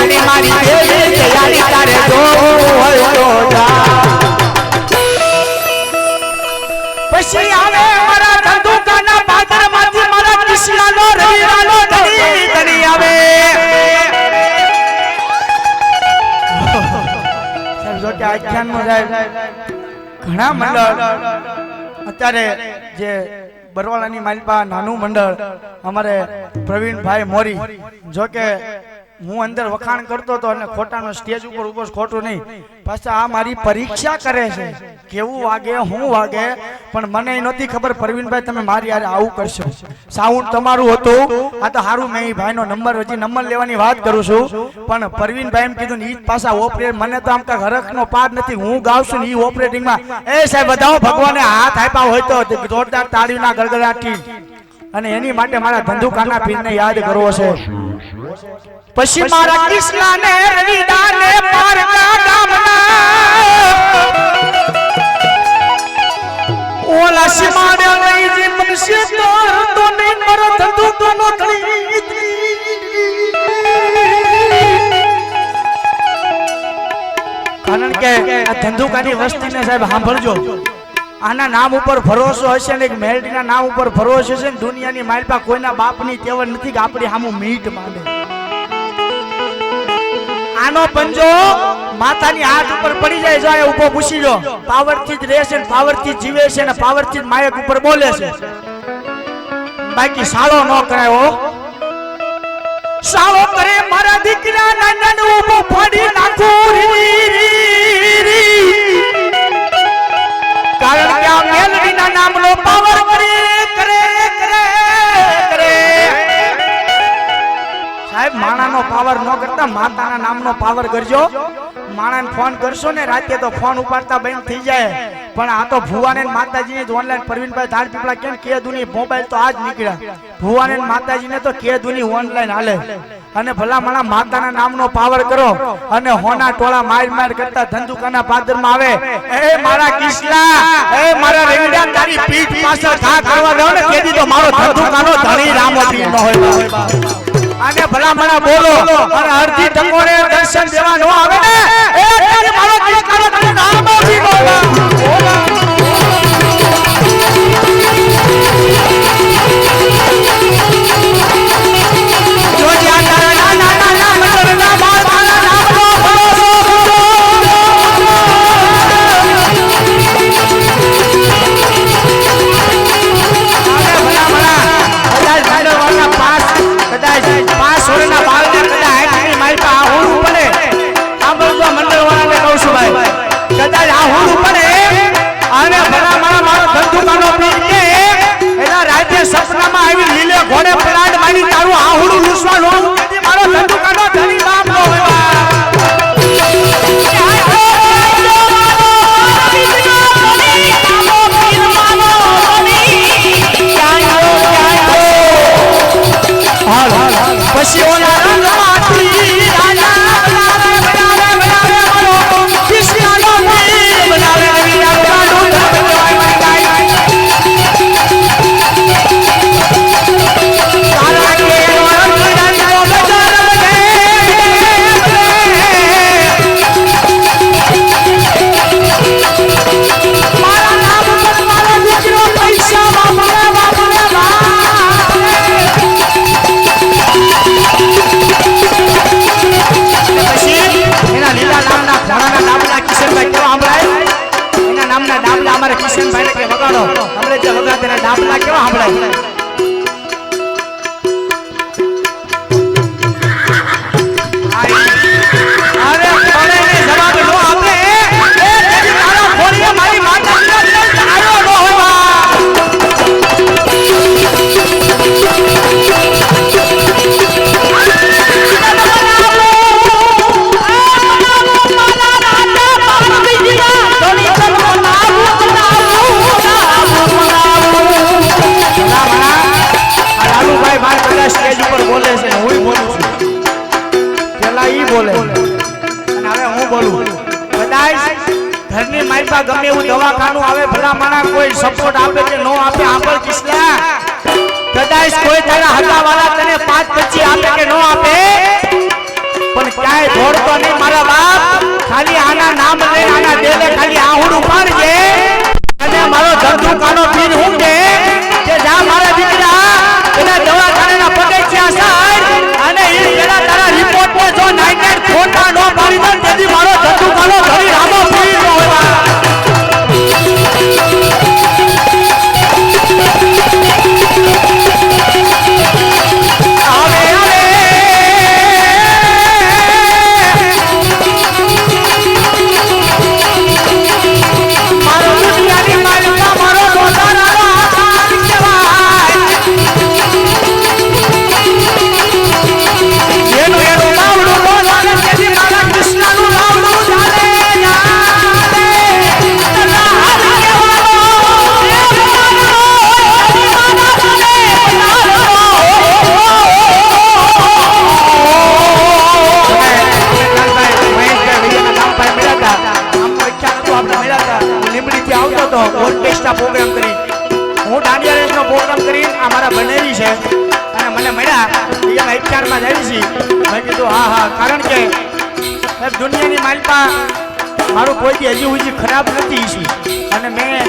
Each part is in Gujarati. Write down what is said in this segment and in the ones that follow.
તને મારી એવી તૈયારી તારે જોવું હોય તો જા. પછી આવે મારા ધંધુકાના પાદરમાંથી મારા કૃષ્ણનો રવિરાનો ધણી ધણી આવે. સાહેબ કે આખ્યાનમાં સાહેબ, ઘણા મંડળ, અત્યારે જે બરવાળાની માલિકા નાનું મંડળ, અમારે પ્રવીણભાઈ મોરી, જો કે હું અંદર વખાણ કરતો હતો અને ખોટાનો સ્ટેજ ઉપર ઊભો ખોટું નહીં. પાછા આ મારી પરીક્ષા કરે છે. કેવું વાગે, હું વાગે, પણ મને નહોતી ખબર. પ્રવીણભાઈ તમે મારી યારે આવું કરશો. સાઉન્ડ તમારું હતું. આ તો સારું મેં ભાઈનો નંબર, હજી નંબર લેવાની વાત કરું છું. પણ પ્રવીણભાઈ એમ કીધું ને જ પાછા ઓપરેટ, મને તો આમ કાંઈ હરખનો પાર નથી. હું ગાઉં છું ને ઈ ઓપરેટિંગમાં. એ સાહેબ બધા ભગવાને હાથ આપ્યા હોય તો જોરદાર તાળીના ગળગડાટી અને એની માટે મારા ધંધુકાના પીરને યાદ કરવો છે. પછી મારા કૃષ્ણને રવિદાને પારકા ગામના ઓલા સિમાડે લઈ જી મનસે તોર તો નહીં મરો નો ધણી કારણ કે આ ધંધુકાની વસ્તીને સાહેબ સાંભળજો. આના નામ ઉપર ભરોસો હશે ને એક મેલડીના નામ ઉપર ભરોસો હશે ને દુનિયાની માલપા કોઈના બાપની તેવર નથી કે આપણી સામું મીટ માંડે આનો પંજો માતાની હાથ ઉપર પડી જાય જાય ઊભો પૂછી જો પાવરથી જ રહેશે ને પાવરથી જ જીવે છે ને પાવરથી જ માયક ઉપર બોલે છે. બાકી સાળો ન કરાયો સાળો કરે મારા દીકરા નાના ઊભો ફાડી નાખું માણાનો પાવર ન કરતા માતાના નામનો પાવર કરજો. માણાને ફોન કરશો ને રાતે તો ફોન ઉપાડતા બંધ થઈ જાય. પણ આ તો ભુવાને માતાજીને જ ઓનલાઈન પ્રવીણભાઈ ધાડ પીપળા કેમ કે દુની મોબાઈલ તો આજ નીકળ્યા. ભુવાને માતાજીને તો કે દુની ઓનલાઈન હાલે. અને ભલા માણા માતાના નામનો પાવર કરો. અને હોના ટોળા માર માર કરતા ધંધુકાના પાદરમાં આવે. એ મારા કિસલા, એ મારા રેંગડા, તારી પીઠ પાછળ ઘા કરવા દો ને કેદી તો મારો ધંધુકાનો ધણી રામો ન હોય અને ભલામણા બોલો. અને અડધી ટકોરે દર્શન દેવા નો આવે ને? એ ત્યારે મારો દીકરો પીર બોલા પછી કે આપણે જે વગાડે ડાબલા કેવા સંભળાય કે નો આપે કદાચ કોઈ તારા હતા વાળા તને પાંચ પચી આપે કે ન આપે. પણ ક્યાંય દોડતો નહીં મારા બાપ. ખાલી આના નામ લઈ આના દેલે ખાલી આહુડ ઉપાડજે. અને મારો ધંધુકાનો પીર હું કે જા મારા દીકરા ઓર્કેસ્ટ્રા પ્રોગ્રામ કરી. હું દાંડિયા રેસનો પ્રોગ્રામ કરી આ મારા બનેલી છે. અને મને મળ્યા. એ અત્યારમાં જાય છે. મેં કીધું, હા હા, કારણ કે દુનિયાની માલમાં મારું કોઈ હજી હજી ખરાબ નથી ઈશું અને મેં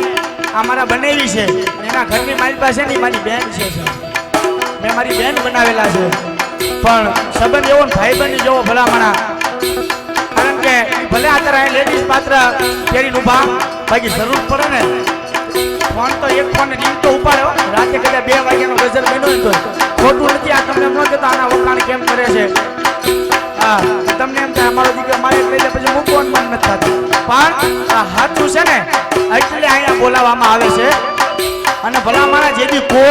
આ મારા બનેલી છે. એના ઘરની મારી છે ને મારી બેન છે મેં મારી બેન બનાવેલા છે. પણ સંબંધ એવો ને ભાઈબંધ જેવો ભલામણા. કારણ કે ભલે અત્યારે લેડીઝ પાત્ર પહેરીને ઊભા બાકી જરૂર પડે ને, ફોન તો એક ફોન રિંગ તો ઉપાડે હો. રાતે કદાચ બે વાગ્યાનો ગઝલ બન્યો તો ખોટું નથી, આ તમને ન કહેતા આના વખાણ કેમ કરે છે. હા તમને એમ થાય, અમારો દીકરો મારે લઈ લે, પછી મૂકવાનું મન નથી થતું. પણ આ હાથું છે ને, એટલે અહીંયા બોલાવવામાં આવે છે. અને ભલા મારા જેથી કોઈ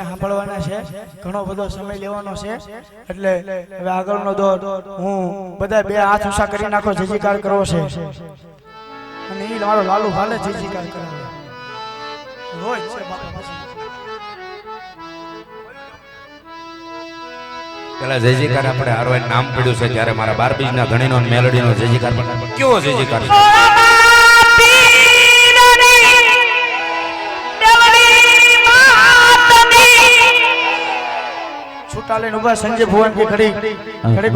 ફાલને સાંભળવાના છે. ઘણો બધો સમય લેવાનો છે. એટલે હવે આગળનો દોર હું બધા બે હાથ ઉષા કરી નાખો જીજીકાર કરવો છે. અને એ મારો લાલુ હાલે જીજીકાર કરાવે રોજ છે. પેલા જયજીકાર આપણે હારવાય નામ પડ્યું છે, ત્યારે મારા બાર બીજના ધણીનો મેલોડીનો જયજીકાર પણ કેવો જયજીકાર છે? લઈને ઊભા સંજય ભુવન કે ઘડી